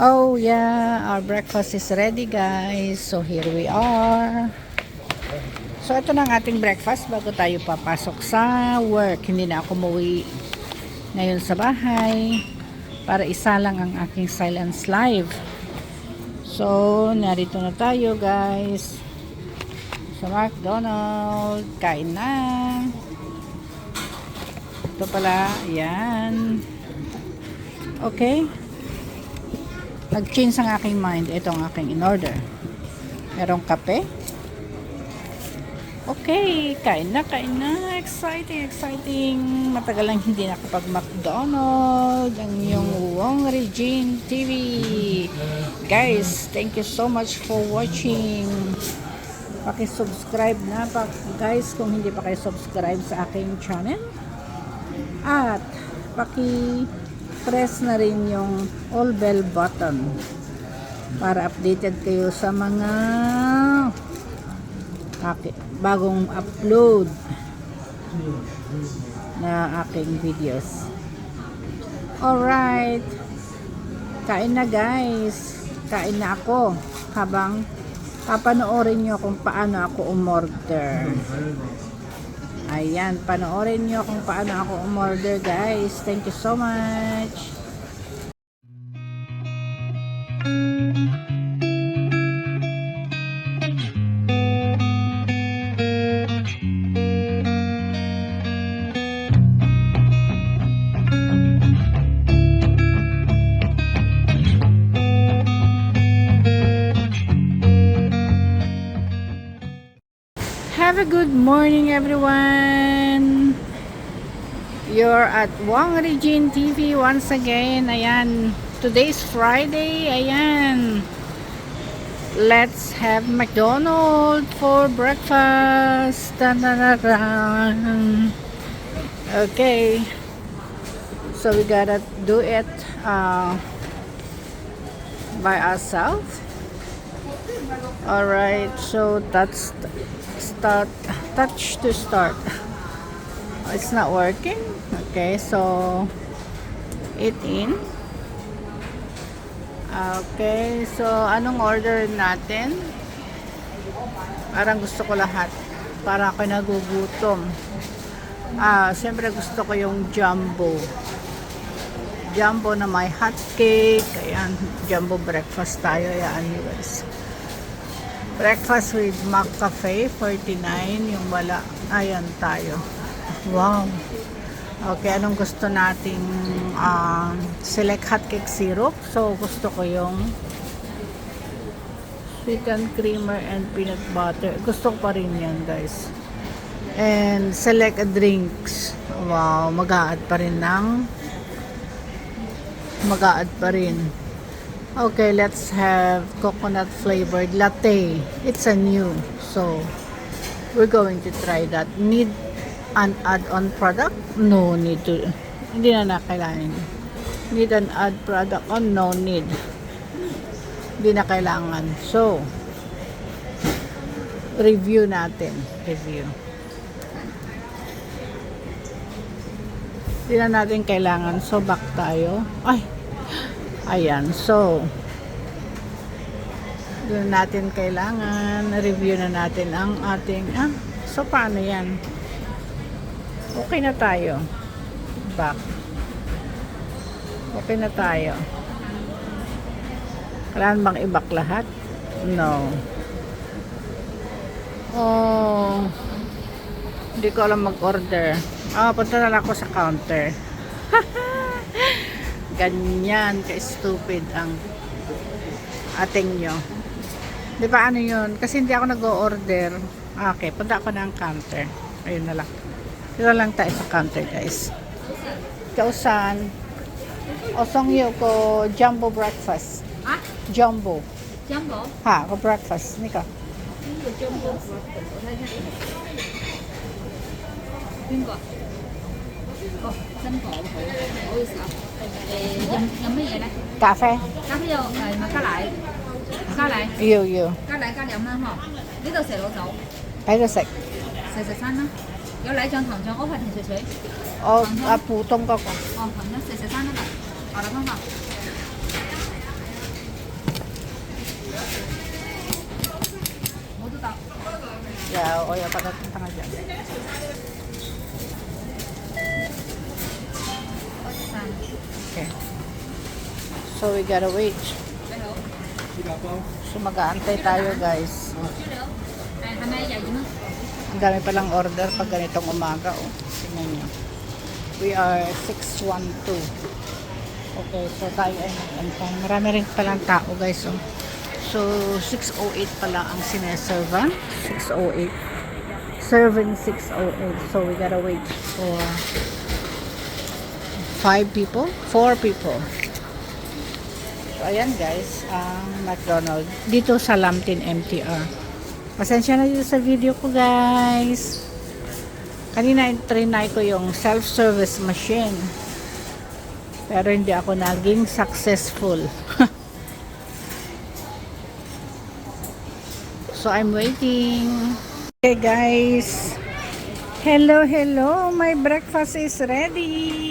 Oh yeah, our breakfast is ready guys. So here we are. So ito na ang ating breakfast bago tayo papasok sa work. Hindi na ako umuwi ngayon sa bahay para isa lang ang aking silence live. So narito na tayo guys sa McDonald's. Kain na. Ito pala, yan. Okay. Nag-change ang aking mind. Ito ang aking in-order. Merong kape. Okay, kain na, kain na. Exciting, exciting. Matagal lang hindi nakapag McDonald's. Ang yung Wong Regine TV. Guys, thank you so much for watching. Paki-subscribe na pa, guys kung hindi pa kayo subscribe sa aking channel. At paki-press na rin yung all bell button para updated kayo sa mga aki, bagong upload na aking videos. Alright. Kain na guys. Kain na ako habang papanoorin nyo kung paano ako umorder. Ayan, panoorin nyo kung paano ako umorder guys. Thank you so much. Have a good morning everyone. You're at Wang Regine TV once again. Ayan. Today's Friday. Ayan. Let's have McDonald's for breakfast. Dun-dun-dun-dun. Okay. So we gotta do it uh, by ourselves. Alright, so that's start touch to start. It's not working. Okay, so it in. Okay, so anong order natin? Parang gusto ko lahat. Para ako nagugutom. Ah, siyempre gusto ko yung jumbo. Jumbo na may hot cake. Ayan, jumbo breakfast tayo. Ayan, guys. Breakfast with Mac Cafe, 49. Yung wala. Ayan tayo. Wow. Okay, anong gusto nating um, select hot cake syrup? So, gusto ko yung sweet and creamer and peanut butter. Gusto ko pa rin yan, guys. And select a drinks. Wow, mag-a-add pa rin ng mag-a-add pa rin. Okay, let's have coconut flavored latte. It's a new. So, we're going to try that. Need an add-on product? No need to. Hindi na nakailangan. Need an add product? Oh, no need. Hindi na kailangan. So, review natin. Review. Hindi na natin kailangan. So, back tayo. Ay! Ayan. So, doon natin kailangan. Review na natin ang ating... Ah, so, paano yan? Okay na tayo. Back. Okay na tayo. Kailangan bang i-back lahat? No. Oh. Hindi ko alam mag-order. Ah, punta na lang ako sa counter. ganyan ka-stupid ang ating nyo. Di ba ano yun? Kasi hindi ako nag-o-order. Ah, okay, punta ako ng counter. Ayun na lang. Dito lang tayo sa counter guys. Kausan. Osong yu ko jumbo breakfast. Ha? Ah? Jumbo. Jumbo? Ha, ko breakfast. Nika. Jumbo breakfast. Bingo. 珍宝好，好意思啊。嘢咧？咖啡。咖啡有诶，咪加奶。加奶。要要。加奶加饮啦，嗬。呢度食老走。喺度食。食食餐啦。有奶酱、糖酱，我係甜脆脆。我阿普通嗰个。哦，咁样食食餐啦，我嚟帮忙。有，我有八个，八个人。Okay. So, we gotta wait. So, mag-aantay tayo, guys. Ang dami palang order pag ganitong umaga, oh. We are 612. Okay, so tayo ay nag-antay. Marami rin palang tao, guys, oh. So, 608 pala ang sineservan. 608. Serving 608. So, we gotta wait for five people? Four people. So, ayan guys, ang McDonald. Dito sa Lamtin MTR. Pasensya na dito sa video ko guys. Kanina trinay ko yung self-service machine. Pero hindi ako naging successful. so I'm waiting. Okay guys. Hello, hello. My breakfast is ready.